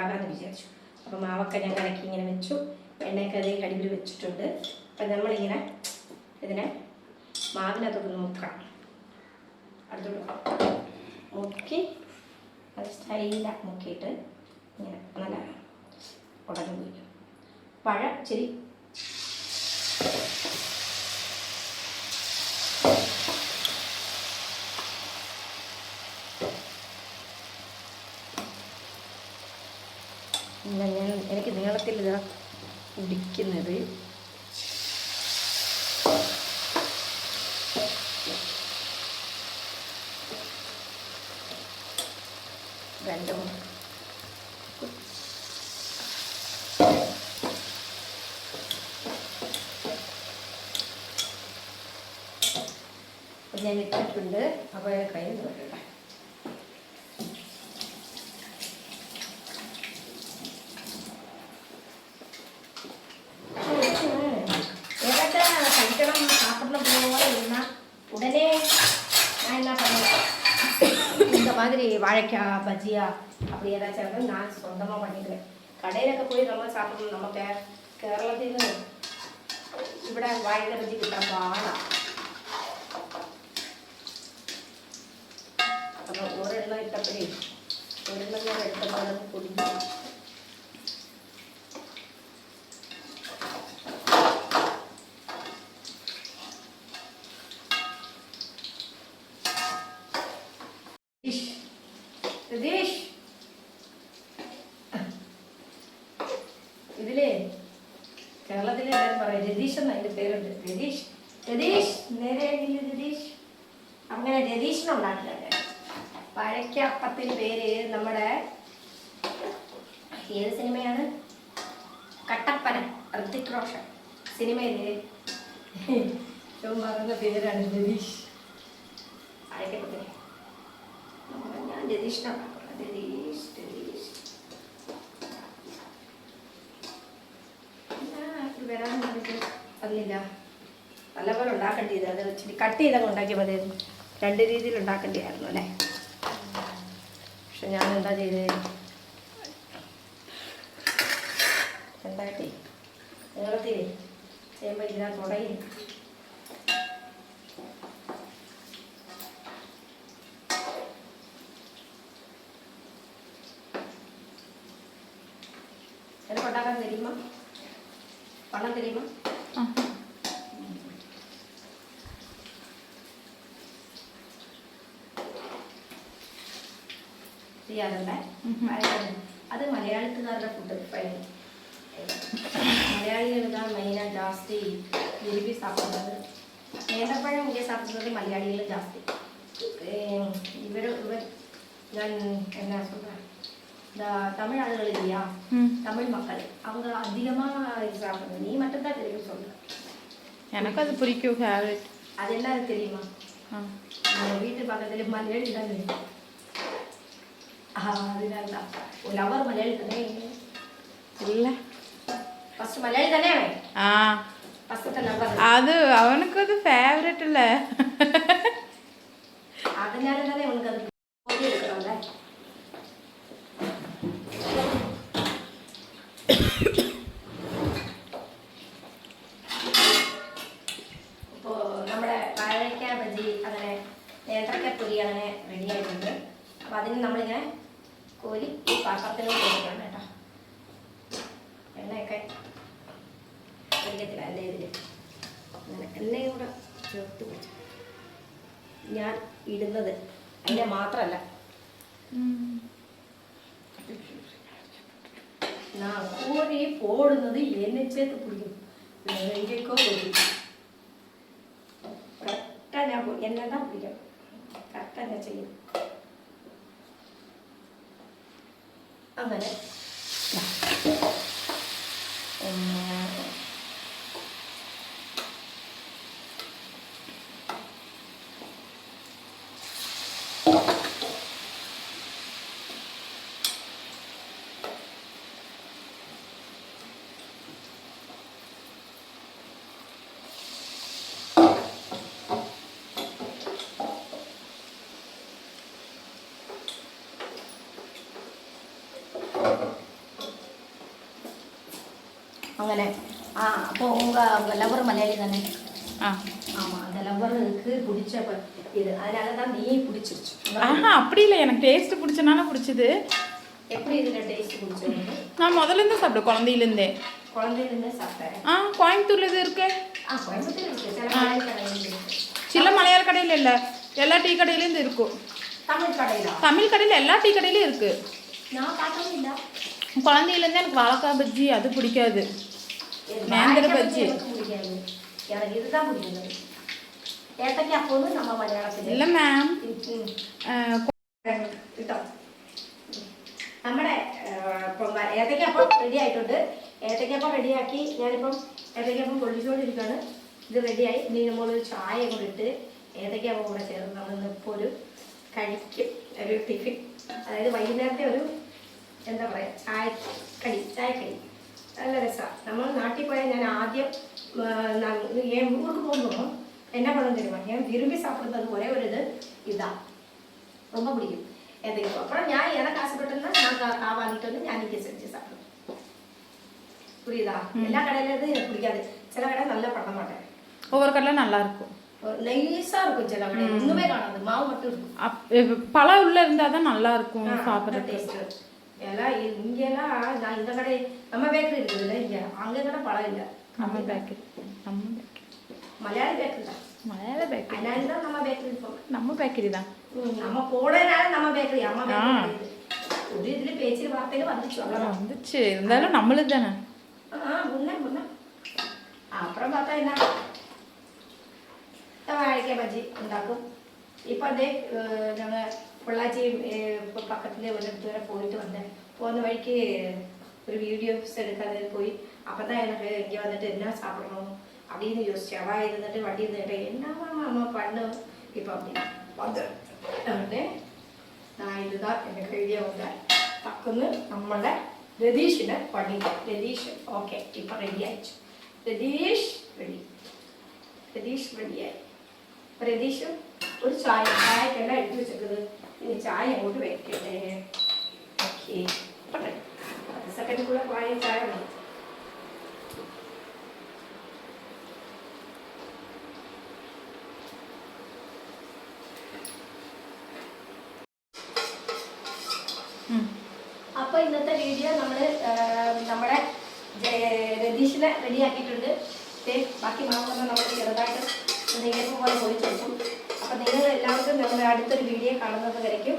ഉണ്ടാക്കാമെന്ന് വിചാരിച്ചു. അപ്പോൾ മാവൊക്കെ ഞാൻ കലക്കി ഇങ്ങനെ വെച്ചു. എണ്ണയൊക്കെ അതേ കടിവിൽ വെച്ചിട്ടുണ്ട്. അപ്പം നമ്മളിങ്ങനെ ഇതിനെ മാവിനകത്തൊക്കെ നോക്കാം അടുത്തോട്ട് മുക്കി. അത് സ്റ്റൈല മുക്കിയിട്ട് ഇങ്ങനെ നല്ല ഉടനെ പോയി പഴ ഇച്ചിരി ഞാൻ എനിക്ക് നീളത്തിൽ ഇതാ കുടിക്കുന്നത്. രണ്ടും ഞാൻ ഇട്ടിട്ടുണ്ട്. അപ്പോൾ കൈ നോക്കട്ടെ வாழைக்காய் பஜ்ஜியா அப்படி ஏதாச்சும் இருந்தால் நான் சொந்தமாக பண்ணிக்கிறேன் കടയിലൊക്കെ പോയി നമ്മൾ സാപ്പിടണം നമ്മൾ കേ കേരളത്തിൽ നിന്ന് ഇവിടെ വാഴ ബജി കിട്ടാൻ പാടാ അപ്പോൾ ഒരെണ്ണം ഇട്ടപ്പോഴേ ഒരെണ്ണം ഞാൻ എടുത്തപ്പോൾ അത് പൊടിഞ്ഞു കേരളത്തിലെ എല്ലാവരും പറയും രതീഷ് എന്ന അതിന്റെ പേരുണ്ട്. രതീഷ് രതീഷ് നേരെ രതീഷ്? അങ്ങനെ രതീഷിനുണ്ടാക്കില്ല ഞാൻ പഴയ്ക്കപ്പത്തിന് പേര് നമ്മുടെ ഏത് സിനിമയാണ്? കട്ടപ്പന ഋത്തിക് റോഷൻ സിനിമയിൽ ഏറ്റവും പറയുന്ന പേരാണ് രതീഷ്. പഴയ്ക്കപ്പത്തിന് ഞാൻ രതീഷിനുണ്ടാക്കണം രതീഷ് രതീഷ് വരാൻ വേണ്ടിയിട്ട് വന്നില്ല നല്ലപോലെ ഉണ്ടാക്കേണ്ടത് അത് ഇച്ചിരി കട്ട് ചെയ്തങ്ങ് ഉണ്ടാക്കിയാൽ മതിയായിരുന്നു രണ്ട് രീതിയിൽ ഉണ്ടാക്കേണ്ടിയായിരുന്നു അല്ലേ? പക്ഷെ ഞാൻ എന്താ ചെയ്തത് എന്തായിട്ടേ നീളത്തിലേ ചെയ്യുമ്പോൾ ഇതിനകത്ത് തുടങ്ങി arriba. ചെയ്യാറുണ്ട്? അത് മലയാളത്തുകാരുടെ ഫുഡ് ഫ്രൈഡ് മലയാളികളുടെ മെയിനായി ജാസ്തി ജിലിബി സാപ്പിടുന്നത് നേന്ത്രപ്പഴം ഒക്കെ സാപ്പിടുന്നത് മലയാളികൾ ജാസ്തി. ഇവർ ഇവർ ഞാൻ എന്നാ இந்த தமிழ் ஆளுகள் இல்லையா? தமிழ் மக்கள். அவங்க அதிகமாக இது சாப்பிடுறது நீ மட்டும் தான் தெரியும் சொல்லு எனக்கு அது பிடிக்கும் ஃபேவரட் அது என்ன தெரியுமா? வீட்டு பக்கத்துல மலையாளி தானே? அதனால தான். ஒரு லவர் மலையாளி தானே? இல்லை. ஃபர்ஸ்ட் மலையாளி தானே ஆ. அது அவனுக்கு அது ஃபேவரட் இல்லை. அதனால தானே உனக்கு அது നേന്ത്രക്ക പൊരി അങ്ങനെ റെഡി ആയിട്ടുണ്ട് അപ്പോൾ അതിന് നമ്മളിങ്ങനെ കോരി ഈ പാത്രത്തിലോട്ട് കൊടുക്കണം കേട്ടോ എണ്ണയൊക്കെ ഒഴിക്കത്തില്ല എൻ്റെ ഇതിൽ അങ്ങനെ എണ്ണയും കൂടെ ചേർത്ത് വെച്ചു ഞാൻ ഇടുന്നത് അതിനെ മാത്രമല്ല நான் கோரி போடுனது என்ன சேர்த்து பிடிக்கும் எங்கேக்கோ பிடிக்கும் கரெக்டாக ஞாபகம் என்ன தான் பிடிக்கும் കറക്റ്റ് തന്നെ ചെയ്യും? അങ്ങനെ தானே ஆ அப்போ உங்கள் உங்கள் லவர் மலையாளி தானே ஆ ஆமாம் அந்த லவ்வருக்கு பிடிச்ச இது அதனால தான் நீ பிடிச்சிருச்சு ஆஹா அப்படி இல்லை எனக்கு டேஸ்ட் பிடிச்சனால பிடிச்சது எப்படி இதில் டேஸ்ட் பிடிச்சது நான் முதல்லேருந்து சாப்பிட்டேன் குழந்தையிலேருந்தே குழந்தையிலேருந்தே சாப்பிட்டேன் ஆ கோயம்புத்தூர்ல இது இருக்கு ஆ கோயம்புத்தூர் இருக்கு சில மலையாள கடையில் இல்லை எல்லா டீ கடையிலேருந்து இருக்கும் தமிழ் கடையில் தமிழ் கடையில் எல்லா டீ கடையிலும் இருக்குது நான் பார்த்ததும் இல்லை குழந்தையிலேருந்து எனக்கு வாழைக்காய் பஜ்ஜி அது பிடிக்காது இது நேந்திர வாழைக்காய் பஜ்ஜி. எனக்கு பிடிக்காது எனக்கு இதுதான் பிடிக்குது ஏத்தக்காய் அப்போது நம்ம മലയാളത്തിൽ இல்லை மேம் കിട്ടോ നമ്മുടെ ഇപ്പം ഏത്തയ്ക്കപ്പം റെഡി ആയിട്ടുണ്ട് ഏത്തയ്ക്കപ്പം റെഡിയാക്കി ഞാനിപ്പം ഏത്തയ്ക്കപ്പം പൊള്ളിച്ചുകൊണ്ടിരിക്കുകയാണ് ഇത് റെഡിയായി ഇനി നമ്മൾ ചായ കൂടെ ഇട്ട് ഏത്തയ്ക്കപ്പം കൂടെ ചേർന്ന് നമ്മൾ ഇപ്പോൾ ഒരു കഴിക്കും ഒരു ടിഫിൻ അതായത് വൈകുന്നേരത്തെ ഒരു എന്താ പറയുക ചായ കടി ചായക്കടി നല്ല രസമാണ് നമ്മൾ നാട്ടിൽ പോയാൽ ഞാൻ ആദ്യം ആ, ന- എൻ ஊருக்கு போகணும் என்ன பண்ணணும் தெரியுமா என் விரும்பி சாப்பிட்றது ஒரே ஒரு இது இதுதான் ரொம்ப பிடிக்கும் எதுக்கு அப்புறம் நான் எனக்கு ஆசைப்பட்டேன்னா நான் கா கா வாங்கிட்டு வந்து நான் இங்கே செஞ்சு சாப்பிடுவேன் புரியுதா எல்லா கடையில இருந்து எனக்கு பிடிக்காது சில கடை நல்லா பண்ண மாட்டேன் ஒவ்வொரு கடையில் நல்லா இருக்கும் நைஸா இருக்கும் சில கடை ஒண்ணுமே காணாது மாவு மட்டும் இருக்கும் அப் பழம் உள்ள இருந்தால் தான் நல்லா இருக்கும் சாப்பிட்றதுக்கு டேஸ்ட் எல்லாம் இங்கெல்லாம் நான் இந்த கடை நம்ம பேக்கரி இருக்குது இல்லை இங்கே. அங்கே கடை பழம் இல்லை. நம்ம பேக்கரி நம்ம பேக்கரி மலையாள பேக்கரி தான். மலையாள பேக்கரி அதனால தான் நம்ம பேக்கரி போகிறோம் நம்ம பேக்கரி தான். நம்ம போடனால நம்ம பேக்கரி அம்மா பேக்கரி ஒரு இதில் பேச்சு வார்த்தையில வந்துச்சு அவ்வளோ வந்துச்சு. இருந்தாலும் நம்மளுக்கு தானே. ஆ முன்ன முன்ன. அப்புறம் பார்த்தா என்ன? வாழைக்காய் பஜ்ஜி உண்டாக்கும் ഇപ്പം അതേ ഞങ്ങൾ പൊള്ളാച്ചി ഇപ്പോൾ പക്കത്തിൽ ഒരിടത്ത് വരെ പോയിട്ട് വന്നേ പോകുന്ന വഴിക്ക് ഒരു വീഡിയോസ് എടുക്കാൻ പോയി അപ്പം தான் எனக்கு இங்கே வந்துட்டு என்ன சாப்பிடணும் அப்படின்னு யோசிச்சு அவா இருந்துட்டு வண்டி இருந்துட்டு என்னவா அம்மா பண்ணு இப்போ அப்படி வந்து ഉടനെ ഞാൻ ഇതാ എനിക്ക് എഴുതിയ ഉണ്ട് തക്കുന്ന് നമ്മുടെ രതീഷിനെ പണിക്കാം രതീഷ് ഓക്കെ ഇപ്പം റെഡി അയച്ചു രതീഷ് റെഡി രതീഷ് റെഡിയായി അപ്പൊ രതീഷ് ഒരു ചായ ചായക്കല്ല എടുത്തു വെച്ചത് ഇനി ചായ അങ്ങോട്ട് വെക്കട്ടെ. ഓക്കെ. പത്ത് സെക്കൻഡ് കൂടെ പായ ചായ മതി. അപ്പൊ ഇന്നത്തെ വീഡിയോ നമ്മൾ നമ്മുടെ രതീഷിനെ റെഡിയാക്കിയിട്ടുണ്ട്. ബാക്കി മാവുന്ന നമ്മൾ ചെറുതായിട്ട് നെയ്യപ്പം പോലെ പൊളിച്ചെടുക്കും അപ്പൊ നിങ്ങൾ എല്ലാവർക്കും നമ്മുടെ അടുത്തൊരു വീഡിയോ കാണുന്നത് വരയ്ക്കും.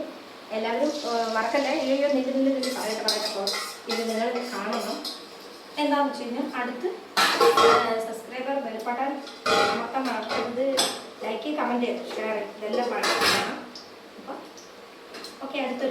എല്ലാവരും മറക്കല്ല? അയ്യോ നിന്റെ നിന്റെ പറയട്ടെ പറയട്ടെ പോ. ഇത് നിങ്ങൾ കാണണം. എന്താണെന്ന് വെച്ച് കഴിഞ്ഞാൽ അടുത്ത് സബ്സ്ക്രൈബർ ബെൽപ്പട്ടാൻ മൊത്തം മറക്കരുത്. ലൈക്ക് കമന്റ് ഷെയർ ഇതെല്ലാം പറയണം അപ്പം ഓക്കെ അടുത്തൊരു